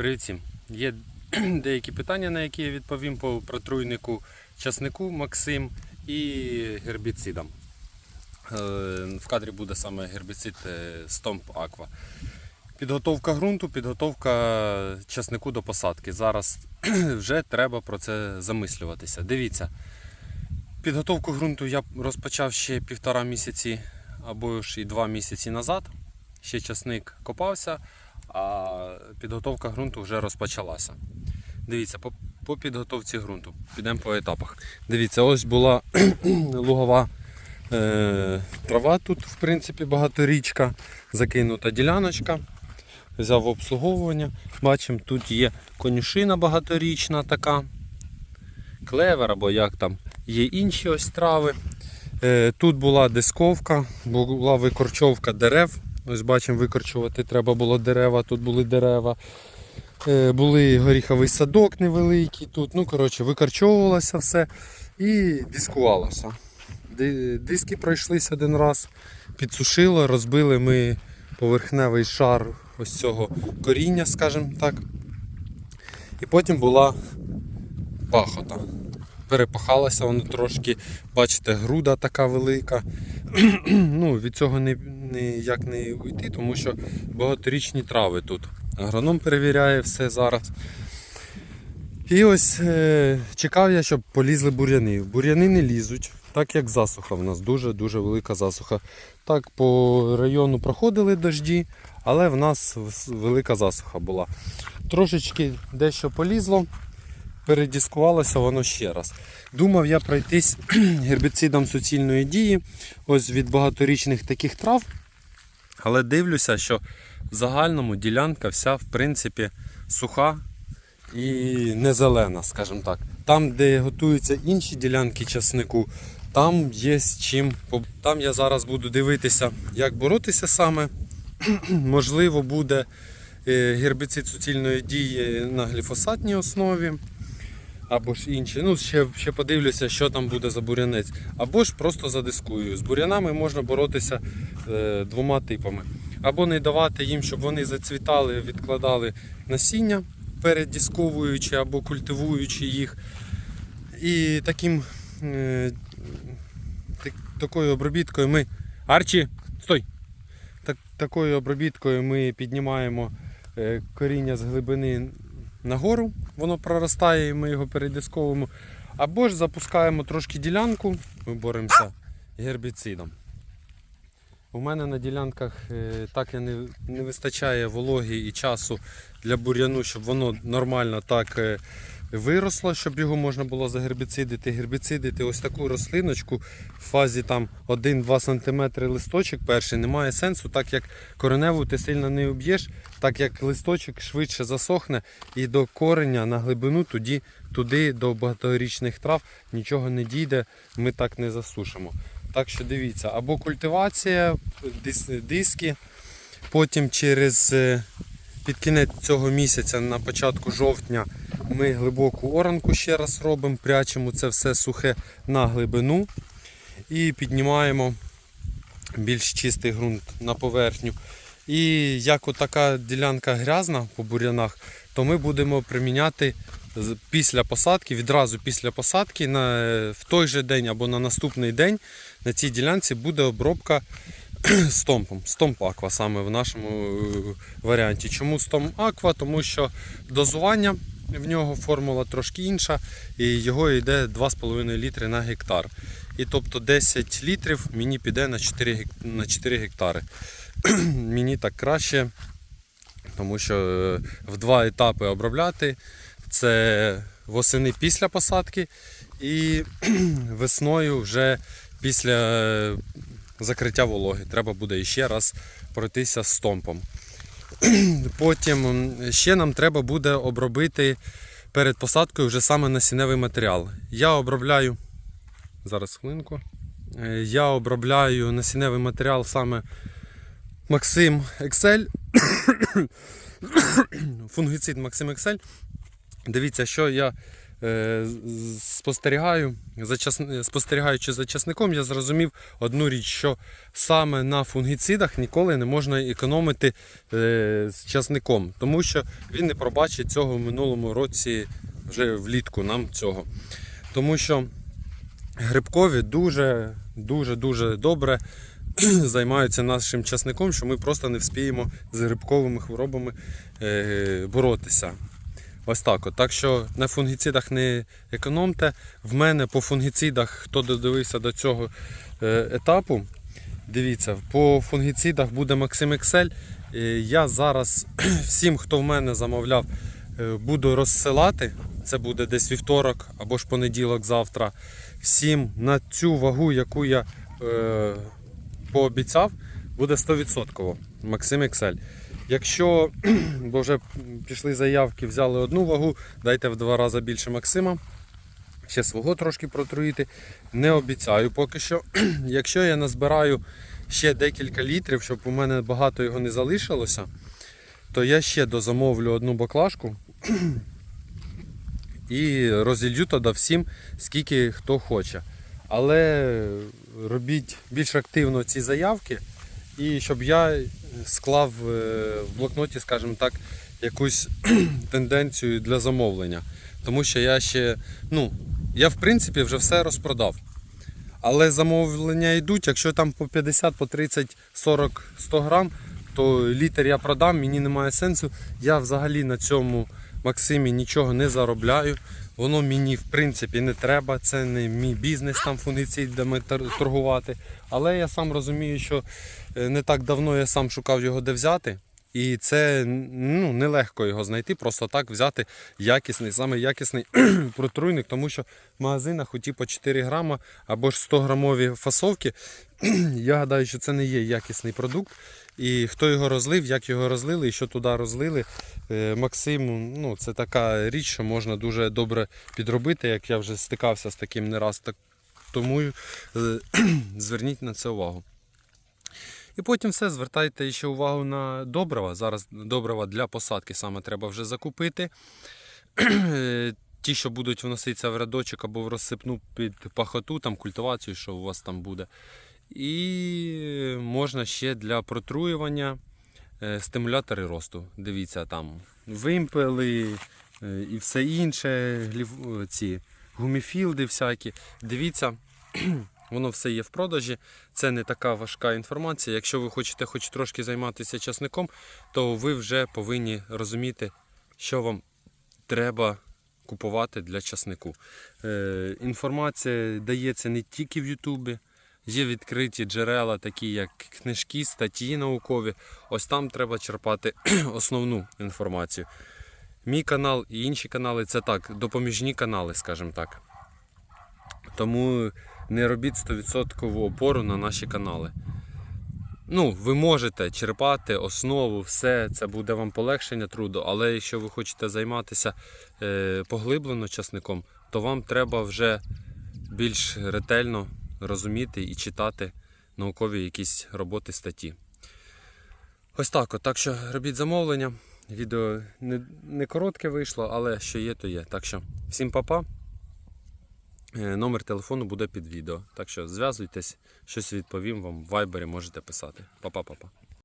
Привіт всім. Є деякі питання, на які я відповім по протруйнику часнику Максим і гербіцидам. Е, В кадрі буде саме гербіцид е, Stomp Aqua. Підготовка ґрунту, підготовка часнику до посадки. Зараз вже треба про це замислюватися. Дивіться, підготовку ґрунту я розпочав ще півтора місяці або ж і два місяці назад. Ще часник копався, а підготовка ґрунту вже розпочалася. Дивіться, по, по підготовці ґрунту. Підемо по етапах. Дивіться, ось була лугова е, трава тут, в принципі, багаторічка, закинута діляночка. Взяв обслуговування. Бачимо, тут є конюшина багаторічна така, клевер або як там. Є інші ось трави. Е, Тут була дисковка, була викорчовка дерев. Ось бачимо, викорчувати треба було дерева, тут були дерева. Е, Були горіховий садок невеликий тут. Ну, коротше, викорчовувалося все і дискувалося. Диски пройшлися один раз, підсушило, розбили ми поверхневий шар ось цього коріння, скажімо так. І потім була пахота. Перепахалося воно трошки, бачите, груда така велика. ну, від цього не, ніяк не уйти, тому що багаторічні трави тут. Агроном перевіряє все зараз. І ось е, чекав я, щоб полізли бур'яни. Бур'яни не лізуть, так як засуха в нас дуже-дуже велика засуха. Так, по району проходили дожді, але в нас велика засуха була. Трошечки дещо полізло, передіскувалося воно ще раз. Думав я пройтись гербіцидом суцільної дії, ось від багаторічних таких трав. Але дивлюся, що в загальному ділянка вся в принципі суха і не зелена, скажімо так. Там, де готуються інші ділянки часнику, там є з чим. Там я зараз буду дивитися, як боротися саме. Можливо, буде е, гербіцид суцільної дії на гліфосатній основі. Або ж інші. Ну, ще, ще подивлюся, що там буде за бурянець. Або ж просто задискую. З бурянами можна боротися е, двома типами. Або не давати їм, щоб вони зацвітали, відкладали насіння, передісковуючи або культивуючи їх. І таким, е, так, такою обробіткою ми. Арчі, стой! Так, такою обробіткою ми піднімаємо е, коріння з глибини нагору, воно проростає і ми його передисковуємо. Або ж запускаємо трошки ділянку, ми боремося гербіцидом. У мене на ділянках е, так не, не вистачає вологи і часу для бур'яну, щоб воно нормально так е, виросло, щоб його можна було загербіцидити. Гербіцидити ось таку рослиночку в фазі там 1-2 см листочок перший немає сенсу, так як кореневу ти сильно не об'єш, так як листочок швидше засохне і до кореня на глибину тоді, туди до багаторічних трав нічого не дійде, ми так не засушимо. Так що дивіться, або культивація, дис- диски, потім через е, під кінець цього місяця, на початку жовтня, ми глибоку оранку ще раз робимо, прячемо це все сухе на глибину і піднімаємо більш чистий ґрунт на поверхню. І як отака ділянка грязна по бур'янах, то ми будемо приміняти після посадки, відразу після посадки, на, в той же день або на наступний день на цій ділянці буде обробка стомпом. Стомп аква саме в нашому е, варіанті. Чому стомп аква? Тому що дозування в нього формула трошки інша, і його йде 2,5 літри на гектар. І тобто 10 літрів мені піде на 4, на 4 гектари. мені так краще, тому що е, в два етапи обробляти. Це восени після посадки і весною вже після е, закриття вологи. Треба буде ще раз пройтися з стомпом. Потім ще нам треба буде обробити перед посадкою вже саме насінневий матеріал. Я обробляю. Зараз хвилинку. Е, Я обробляю насінневий матеріал саме Максим Excel. Фунгіцид Максим Excel. Дивіться, що я спостерігаю, за час, спостерігаючи за часником, я зрозумів одну річ, що саме на фунгіцидах ніколи не можна економити е, з часником, тому що він не пробачить цього в минулому році вже влітку нам цього. Тому що грибкові дуже дуже дуже добре займаються нашим часником, що ми просто не вспіємо з грибковими хворобами е, боротися. Ось так. От. Так що на фунгіцидах не економте. В мене по фунгіцидах, хто додивився до цього е, етапу, дивіться, по фунгіцидах буде Maxim Excel. Е, Я зараз всім, хто в мене замовляв, е, буду розсилати. Це буде десь вівторок або ж понеділок завтра. Всім на цю вагу, яку я е, пообіцяв, буде 100% Maxim Excel. Якщо, бо вже пішли заявки, взяли одну вагу, дайте в два рази більше Максима. Ще свого трошки протруїти. Не обіцяю поки що. Якщо я назбираю ще декілька літрів, щоб у мене багато його не залишилося, то я ще дозамовлю одну баклажку і розілью тоді всім, скільки хто хоче. Але робіть більш активно ці заявки, і щоб я склав е, в блокноті, скажімо так, якусь тенденцію для замовлення. Тому що я ще, ну, я в принципі вже все розпродав. Але замовлення йдуть, якщо там по 50, по 30, 40, 100 грам, то літр я продам, мені немає сенсу. Я взагалі на цьому Максимі нічого не заробляю. Воно мені в принципі не треба, це не мій бізнес там фунгіцид, де ми торгувати. Але я сам розумію, що е, не так давно я сам шукав його де взяти. І це ну, нелегко його знайти, просто так взяти якісний, саме якісний протруйник, тому що в магазинах оті по 4 грама або ж 100 грамові фасовки. Я гадаю, що це не є якісний продукт. І хто його розлив, як його розлили і що туди розлили. е, Максим, ну, це така річ, що можна дуже добре підробити, як я вже стикався з таким не раз. Так, тому е, зверніть на це увагу. І потім все, звертайте ще увагу на добрива. Зараз добрива для посадки саме треба вже закупити. Ті, що будуть вноситися в рядочок або в розсипну під пахоту, там культивацію, що у вас там буде. І можна ще для протруювання е, стимулятори росту. Дивіться, там вимпели е, і все інше, ці гуміфілди всякі. Дивіться, воно все є в продажі. Це не така важка інформація. Якщо ви хочете хоч трошки займатися часником, то ви вже повинні розуміти, що вам треба купувати для часнику. Е, інформація дається не тільки в Ютубі. Є відкриті джерела, такі як книжки, статті наукові. Ось там треба черпати основну інформацію. Мій канал і інші канали це так, допоміжні канали, скажімо так. Тому не робіть 100% опору на наші канали. Ну, ви можете черпати основу, все, це буде вам полегшення труду, але якщо ви хочете займатися е, поглиблено часником, то вам треба вже більш ретельно розуміти і читати наукові якісь роботи статті. Ось так. От. Так що робіть замовлення. Відео не, не коротке вийшло, але що є, то є. Так що всім па-па. Е, Номер телефону буде під відео. Так що зв'язуйтесь, щось відповім вам в вайбері можете писати. Па-па-па-па.